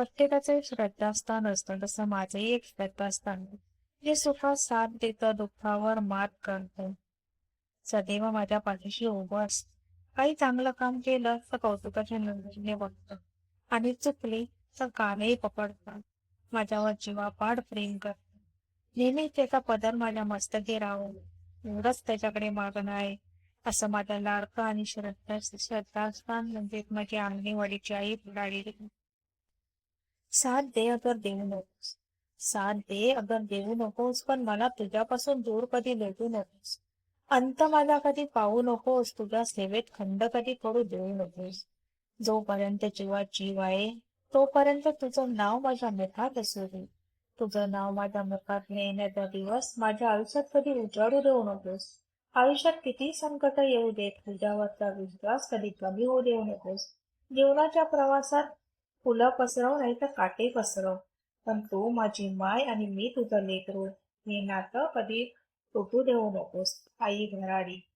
प्रत्येकाचे श्रद्धास्थान असतं. तसं माझंही एक श्रद्धास्थान जे सुखात साथ देतं दुःखावर मात करतं. सदैव माझ्या पाठीशी उभं असतं. काही चांगलं काम केलं तर कौतुकाच्या नजरेने बघतं. आणि चुकली तर कानही पकडतात माझ्यावर जीवापाड प्रेम करतात नेहमी त्याचा पदर माझ्या मस्तकी राहून एवढंच त्याच्याकडे मागणं आहे. असं माझ्या लाडकं आणि श्रद्धा श्रद्धास्थान म्हणजे माझी अंगणीवाडीची आई पुढाडी साथ दे अगर देऊ नकोस. साथ दे अगर देऊ नकोस पण मला तुझ्यापासून दूर कधी भेटू नकोस. अंत माझा कधी पाहू नकोस तुझ्या सेवेत खंड कधी पडू देऊ नकोस. जोपर्यंत जीवात जीव आहे तोपर्यंत तुझं नाव माझ्या मुखात असू दे. तुझं नाव माझ्या मुखात येण्याचा दिवस माझ्या आयुष्यात कधी उजाडू देऊ नकोस. आयुष्यात किती संकट येऊ देत तुझ्यावरचा विश्वास कधी कमी होऊ देऊ नकोस. जीवनाच्या प्रवासात फुलं पसरव नाही तर काटे पसरव. पण तू माझी माय आणि मी तुझं लेकरू. हे नातं कधी तुटू देऊ नकोस. आई भराडी